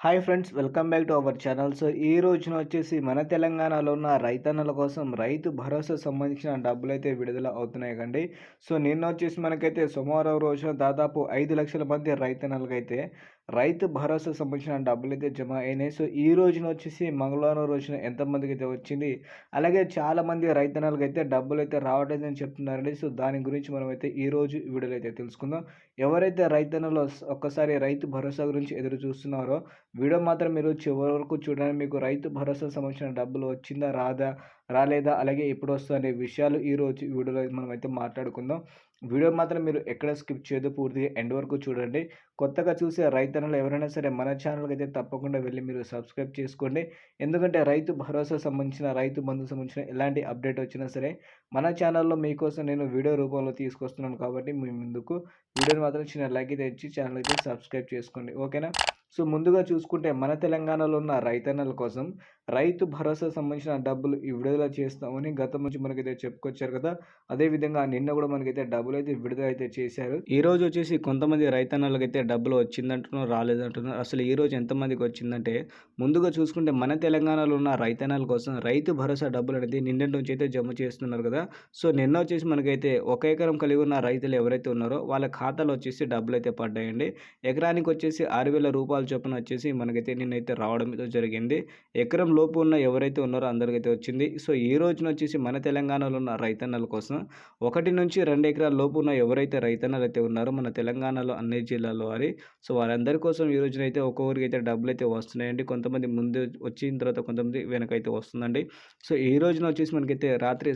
Hi friends welcome back to our channel so ఈ రోజున వచ్చేసి మన తెలంగాణలో ఉన్న రైతన్నల కోసం రైతు భరోసా సంబంధించిన డబ్బులు అయితే విడుదల అవుతున్నాయి కండి. సో నిన్న వచ్చేసి మనకైతే సోమవారం రోజున దాదాపు ఐదు లక్షల మంది రైతన్నలకైతే రైతు భరోసా సంబంధించిన డబ్బులు అయితే జమ అయినాయి. సో ఈ రోజున వచ్చేసి మంగళవారం రోజున ఎంతమందికి అయితే వచ్చింది అలాగే చాలామంది రైతన్నలకి అయితే డబ్బులు అయితే రావట్లేదని చెప్తున్నారండి. సో దాని గురించి మనం అయితే ఈ రోజు వీడియోలో అయితే తెలుసుకుందాం. ఎవరైతే రైతన్నలు ఒక్కసారి రైతు భరోసా గురించి ఎదురు చూస్తున్నారో వీడియో మాత్రం మీరు చివరి వరకు చూడండి. మీకు రైతు భరోసా సంబంధించిన డబ్బులు వచ్చిందా రాదా రాలేదా? అలాగే ఎప్పుడు వస్తుందనే విషయాలు ఈరోజు వీడియోలో మనం అయితే మాట్లాడుకుందాం. వీడియో మాత్రం మీరు ఎక్కడ స్కిప్ చేయదు. పూర్తిగా ఎండ్ వరకు చూడండి. కొత్తగా చూసే రైతన్నలు ఎవరైనా సరే మన ఛానల్కి అయితే తప్పకుండా వెళ్ళి మీరు సబ్స్క్రైబ్ చేసుకోండి. ఎందుకంటే రైతు భరోసా సంబంధించిన రైతు బంధు సంబంధించిన ఎలాంటి అప్డేట్ వచ్చినా సరే మన ఛానల్లో మీకోసం నేను వీడియో రూపంలో తీసుకొస్తున్నాను కాబట్టి మీ ముందుకు వీడియోని మాత్రం చిన్న లైక్ అయితే ఇచ్చి ఛానల్ అయితే సబ్స్క్రైబ్ చేసుకోండి. ఓకేనా? సో ముందుగా చూసుకుంటే మన తెలంగాణలో ఉన్న రైతన్నల కోసం రైతు భరోసా సంబంధించిన డబ్బులు విడుదల చేస్తామని గతం నుంచి మనకైతే చెప్పుకొచ్చారు కదా! అదేవిధంగా నిన్న కూడా మనకైతే డబ్బులు అయితే విడుదల అయితే చేశారు. ఈ రోజు వచ్చేసి కొంతమంది రైతన్నలకైతే డబ్బులు వచ్చిందంటున్నారు రాలేదంటున్నారు. అసలు ఈ రోజు ఎంతమందికి వచ్చిందంటే ముందుగా చూసుకుంటే మన తెలంగాణలో ఉన్న రైతన్నల కోసం రైతు భరోసా డబ్బులు అనేది నిన్నటి నుంచి అయితే జమ చేస్తున్నారు కదా! సో నిన్న వచ్చేసి మనకైతే ఒక ఎకరం కలిగి ఉన్న రైతులు ఎవరైతే ఉన్నారో వాళ్ళ ఖాతాలో వచ్చేసి డబ్బులు అయితే పడ్డాయండి. ఎకరానికి వచ్చేసి ఆరు వేల రూపాయలు చొప్పున వచ్చేసి మనకైతే నిన్నైతే రావడం జరిగింది. ఎకరం లోపు ఉన్న ఎవరైతే ఉన్నారో అందరికైతే వచ్చింది. సో ఈ రోజున వచ్చేసి మన తెలంగాణలో ఉన్న రైతన్నల కోసం ఒకటి నుంచి రెండు ఎకరాల లోపు ఉన్న ఎవరైతే రైతన్నలు అయితే ఉన్నారో మన తెలంగాణలో అన్ని జిల్లాల్లో వారి సో వారందరి కోసం ఈ రోజున అయితే ఒక్కొక్కరికి అయితే డబ్బులు అయితే వస్తున్నాయండి. కొంతమంది ముందు వచ్చిన తర్వాత కొంతమంది వెనకైతే వస్తుందండి. సో ఈ రోజున వచ్చేసి మనకైతే రాత్రి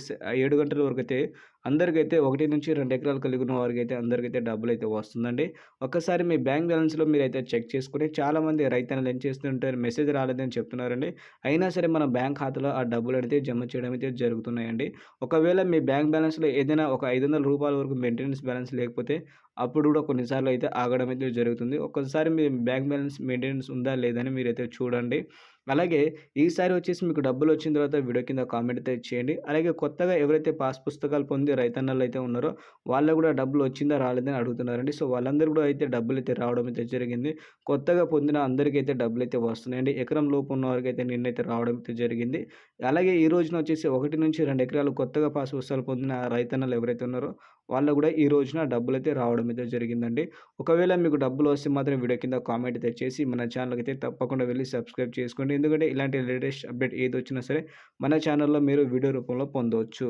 ఏడు గంటల వరకు అయితే అందరికైతే ఒకటి నుంచి రెండు ఎకరాలు కలిగి ఉన్న వారికి అయితే అందరికైతే డబ్బులు అయితే వస్తుందండి. ఒక్కసారి మీ బ్యాంక్ బ్యాలెన్స్లో మీరు అయితే చెక్ చేసుకుని చాలామంది రైతన్నలు ఏం చేస్తుంటారు మెసేజ్ రాలేదని చెప్తున్నారండి. అయినా సరే మన బ్యాంక్ ఖాతాలో ఆ డబ్బులు అయితే జమ చేయడం అయితే జరుగుతున్నాయండి. ఒకవేళ మీ బ్యాంక్ బ్యాలెన్స్లో ఏదైనా ఒక ఐదు వందల రూపాయల వరకు మెయింటెనెన్స్ బ్యాలెన్స్ లేకపోతే అప్పుడు కూడా కొన్నిసార్లు అయితే ఆగడం అయితే జరుగుతుంది. ఒక్కసారి మీ బ్యాంక్ బ్యాలెన్స్ మెయింటెనెన్స్ ఉందా లేదని మీరైతే చూడండి. అలాగే ఈసారి వచ్చేసి మీకు డబ్బులు వచ్చిన తర్వాత వీడియో కింద కామెంట్ అయితే చేయండి. అలాగే కొత్తగా ఎవరైతే పాస్ పుస్తకాలు పొంది రైతన్నలు అయితే ఉన్నారో వాళ్ళకు కూడా డబ్బులు వచ్చిందా రాలేదని అడుగుతున్నారండి. సో వాళ్ళందరూ కూడా అయితే డబ్బులు అయితే రావడం అయితే జరిగింది. కొత్తగా పొందిన అందరికీ అయితే డబ్బులు అయితే వస్తున్నాయండి. ఎకరం లోపు ఉన్న వారికి అయితే నిన్నైతే రావడం అయితే జరిగింది. అలాగే ఈ రోజున వచ్చేసి ఒకటి నుంచి రెండు ఎకరాలు కొత్తగా పాస్ పుస్తకాలు పొందిన రైతన్నలు ఎవరైతే ఉన్నారో వాళ్ళు కూడా ఈ రోజున డబ్బులు అయితే రావడం అయితే జరిగిందండి. ఒకవేళ మీకు డబ్బులు వస్తే మాత్రం వీడియో కింద కామెంట్ అయితే చేసి మన ఛానల్కి అయితే తప్పకుండా వెళ్ళి సబ్స్క్రైబ్ చేసుకోండి. ఎందుకంటే ఇలాంటి లేటెస్ట్ అప్డేట్ ఏది వచ్చినా సరే మన ఛానల్లో మీరు వీడియో రూపంలో పొందవచ్చు